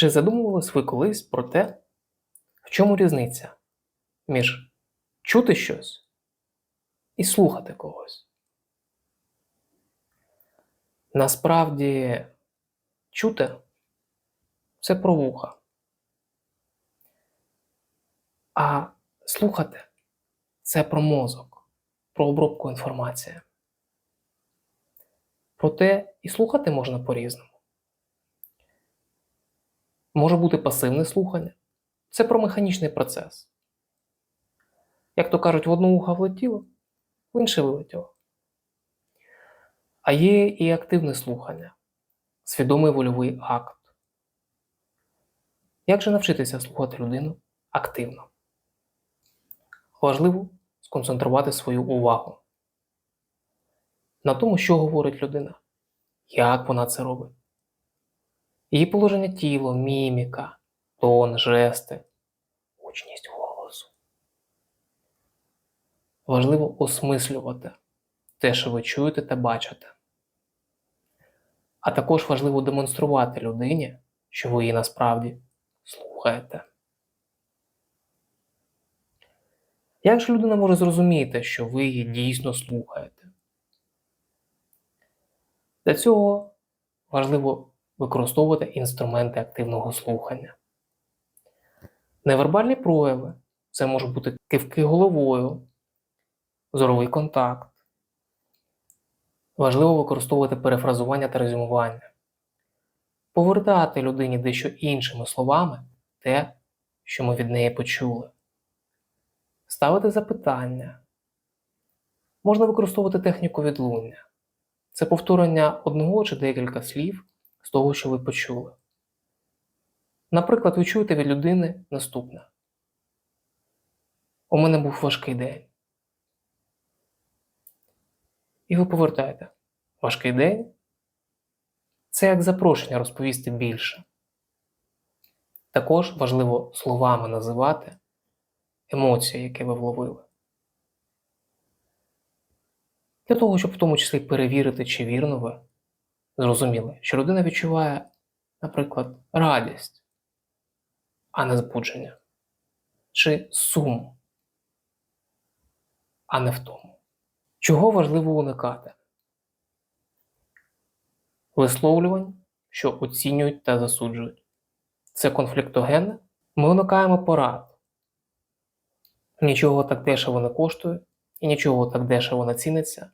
Чи задумувались ви колись про те, в чому різниця між чути щось і слухати когось? Насправді, чути це про вуха. А слухати це про мозок, про обробку інформації. Проте і слухати можна по-різному. Може бути пасивне слухання. Це про механічний процес. Як то кажуть, в одну ухо влетіло, в інше вилетіло. А є і активне слухання, свідомий вольовий акт. Як же навчитися слухати людину активно? Важливо сконцентрувати свою увагу на тому, що говорить людина, як вона це робить. Її положення тіла, міміка, тон, жести, гучність голосу. Важливо осмислювати те, що ви чуєте та бачите. А також важливо демонструвати людині, що ви її насправді слухаєте. Як же людина може зрозуміти, що ви її дійсно слухаєте? Для цього важливо використовувати інструменти активного слухання. Невербальні прояви це можуть бути кивки головою, зоровий контакт. Важливо використовувати перефразування та резюмування, повертати людині дещо іншими словами те, що ми від неї почули, ставити запитання. Можна використовувати техніку відлуння. Це повторення одного чи декілька слів з того, що ви почули. Наприклад, ви чуєте від людини наступне. У мене був важкий день. І ви повертаєте. Важкий день це як запрошення розповісти більше. Також важливо словами називати емоції, які ви вловили. Для того, щоб в тому числі перевірити, чи вірно ви зрозуміли, що людина відчуває, наприклад, радість, а не збудження, чи сум, а не втому. Чого важливо уникати? Висловлювань, що оцінюють та засуджують. Це конфліктогенне. Ми уникаємо порад. Нічого так дешево не коштує і нічого так дешево не ціниться,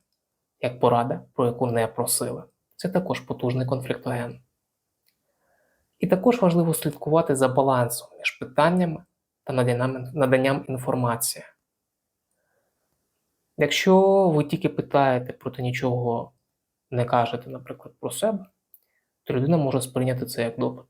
як порада, про яку не просили. Це також потужний конфліктоген. І також важливо слідкувати за балансом між питаннями та наданням, інформації. Якщо ви тільки питаєте, проти нічого не кажете, наприклад, про себе, то людина може сприйняти це як допит.